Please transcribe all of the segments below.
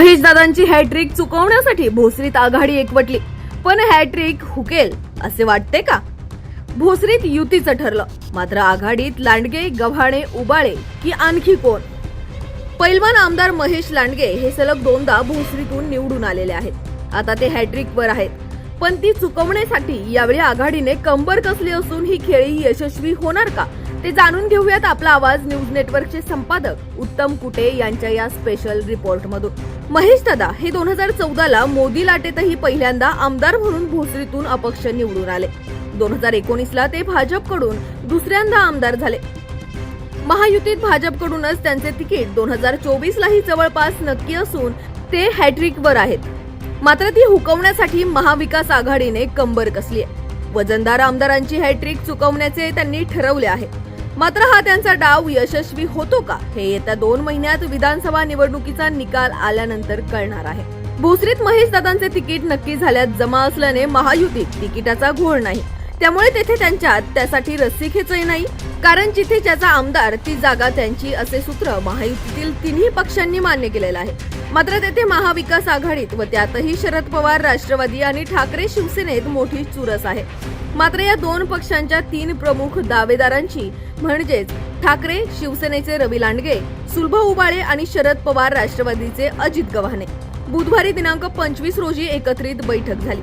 Mahesh दादांची hat trick चुकवण्यासाठी भोसरीत आघाडी एकवटली. पण hat trick हुकेल असे वाटते का? भोसरीत युतीचं ठरलं. मात्र आघाडीत लांडगे गव्हाणे उबाळे की आणखी कोण? पैलवान आमदार महेश लांडगे हे सलग दोनदा भोसरीतून निवडून आलेले आहेत. आता ते हॅट्रिकवर आहेत. पण ती चुकवण्यासाठी यावेळी आघाडीने कंबर कसली असून ही खेळी यशस्वी होणार का? ते जाणून घेऊयात आपला आवाज न्यूज नेटवर्कचे संपादक उत्तम कुटे यांच्या या स्पेशल रिपोर्टमधून महेश दादा हे दोन हजार चौदाला मोदी लाटेतही पहिल्यांदा आमदार म्हणून भोसरीतून अपक्ष निवडून आले. दोन हजार एकोणीसला ते भाजपकडून दुसऱ्यांदा आमदार झाले. महायुतीत भाजपकडूनच त्यांचे तिकीट दोन हजार चोवीसलाही जवळपास नक्की असून ते हॅट्रिकवर आहेत. मात्र ती हुकवण्यासाठी महाविकास आघाडीने कंबर कसली आहे. वजनदार आमदारांची हॅट्रिक चुकवण्याचे त्यांनी ठरवले आहे. मात्र हा त्यांचा डाव यशस्वी होतो का हे येत्या दोन महिन्यात विधानसभा निवडणुकीचा निकाल आल्यानंतर कळणार आहे. भोसरीत महेश दादांचे तिकीट नक्की झाल्यात जमा असल्याने महायुतीत तिकिटाचा घोळ नाही. त्यामुळे तेथे त्यांच्यात त्यासाठी रस्सी खेचही नाही. कारण जिथे ज्याचा आमदार ती जागा त्यांची असे सूत्र महायुतीतील तिन्ही पक्षांनी मान्य केलेलं आहे. मात्र तेथे महाविकास आघाडीत व त्यातही शरद पवार राष्ट्रवादी आणि ठाकरे शिवसेनेत मोठी चुरस आहे. मात्र या दोन पक्षांच्या तीन प्रमुख दावेदारांची म्हणजेच ठाकरे शिवसेनेचे रवी लांडगे सुलभ उबाळे आणि शरद पवार राष्ट्रवादीचे अजित गव्हाणे. बुधवारी दिनांक पंचवीस रोजी एकत्रित बैठक झाली.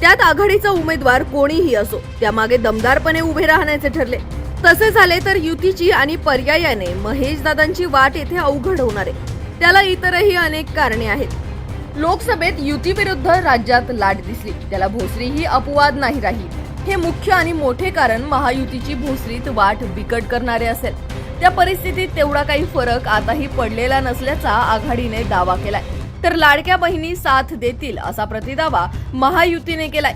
त्यात आघाडीचा उमेदवार कोणीही असो त्यामागे दमदारपणे उभे राहण्याचे ठरले. तसे झाले तर युतीची आणि पर्यायाने महेश दादांची वाट येथे अवघड होणार आहे. त्याला इतरही अनेक कारणे आहेत. लोकसभेत युतीविरुद्ध राज्यात लाट दिसली. त्याला भोसरी ही अपवाद नाही राही. हे मुख्य आणि मोठे कारण महायुतीची भोसरीत वाट बिकट करणारे असेल. त्या परिस्थितीत तेवढा काही फरक आताही पडलेला नसल्याचा आघाडीने दावा केलाय. तर लाडक्या बहिणी साथ देतील असा प्रतिदावा महायुतीने केलाय.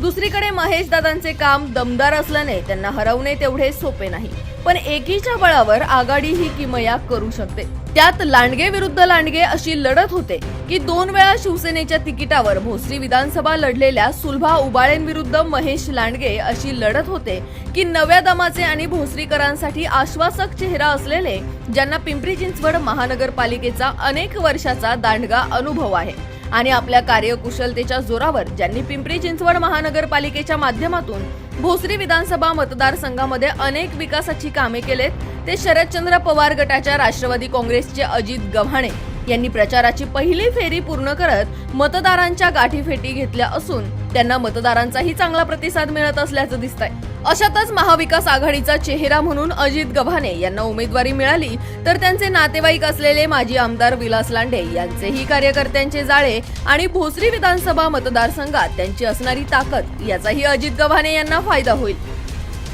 दुसरीकडे महेश दादांचे काम दमदार असल्याने त्यांना हरवणे तेवढे सोपे नाही. पण एकीच्या बळावर आघाडी ही किमया करू शकते. त्यात लांडगे विरुद्ध लांडगे अशी लढत होते की दोन वेळा शिवसेनेच्या तिकिटावर भोसरी विधानसभा लढलेल्या सुलभा उबाळेंविरुद्ध महेश लांडगे अशी लढत होते की नव्या दमाचे आणि भोसरीकरांसाठी आश्वासक चेहरा असलेले ज्यांना पिंपरी चिंचवड महानगरपालिकेचा अनेक वर्षाचा दांडगा अनुभव आहे. आणि आपल्या कार्यकुशलतेच्या जोरावर ज्यांनी पिंपरी चिंचवड महानगरपालिकेच्या माध्यमातून भोसरी विधानसभा मतदारसंघामध्ये अनेक विकासाची कामे केलेत ते शरदचंद्र पवार गटाच्या राष्ट्रवादी काँग्रेसचे अजित गव्हाणे यांनी प्रचाराची पहिली फेरी पूर्ण करत मतदारांच्या गाठीफेटी घेतल्या असून त्यांना मतदारांचाही चांगला प्रतिसाद मिळत असल्याचं दिसतंय. अशातच महाविकास आघाडीचा चेहरा म्हणून अजित गव्हाणे यांना उमेदवारी मिळाली तर त्यांचे नातेवाईक असलेले माजी आमदार विलास लांडे यांचेही कार्यकर्त्यांचे जाळे आणि भोसरी विधानसभा मतदारसंघात त्यांची असणारी ताकद याचाही अजित गव्हाणे यांना फायदा होईल.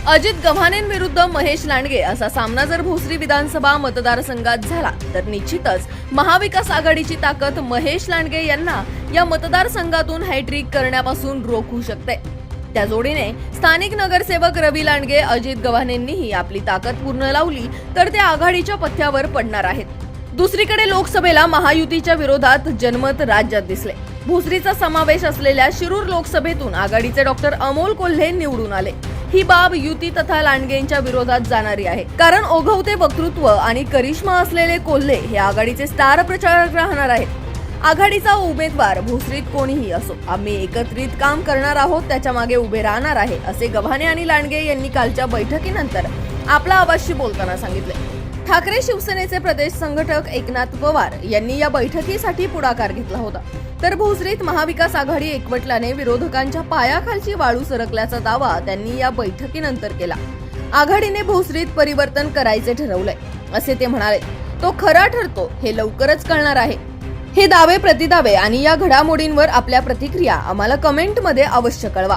अजित गव्हाणेंविरुद्ध महेश लांडगे असा सामना जर भोसरी विधानसभा मतदारसंघात झाला तर निश्चितच महाविकास आघाडीची ताकद महेश लांडगे यांना या मतदारसंघातून हॅट्रिक करण्यापासून रोखू शकते. त्या जोडीने स्थानिक नगरसेवक रवी लांडगे अजित गव्हाणेंनीही आपली ताकद पूर्ण लावली तर ते आघाडीच्या पथ्यावर पडणार आहेत. दुसरीकडे लोकसभेला महायुतीच्या विरोधात जनमत राज्यात दिसले. भोसरीचा समावेश असलेल्या शिरूर लोकसभेतून आघाडीचे डॉक्टर अमोल कोल्हे निवडून आले. ही बाब युती तथा लांडगेंच्या विरोधात जाणारी आहे. कारण ओघवते वक्तृत्व आणि करिश्मा असलेले कोल्हे हे आघाडीचे स्टार प्रचारक राहणार आहेत. आघाडीचा उमेदवार भोसरीत कोणीही असो आम्ही एकत्रित काम करणार आहोत त्याच्यामागे उभे राहणार आहे असे गव्हाणे आणि लांडगे यांनी कालच्या बैठकीनंतर आपला आवाजशी बोलताना सांगितले. ठाकरे शिवसेनेचे प्रदेश संघटक एकनाथ पवार यांनी या बैठकीसाठी पुढाकार घेतला होता. तर भोसरीत महाविकास आघाडी एकवटल्याने विरोधकांच्या पायाखालची वाळू सरकल्याचा दावा त्यांनी या बैठकीनंतर केला. आघाडीने भोसरीत परिवर्तन करायचे ठरवलंय असे ते म्हणाले. तो खरा ठरतो हे लवकरच कळणार आहे. हे दावे प्रतिदावे आणि या घडामोडींवर आपल्या प्रतिक्रिया आम्हाला कमेंटमध्ये अवश्य कळवा.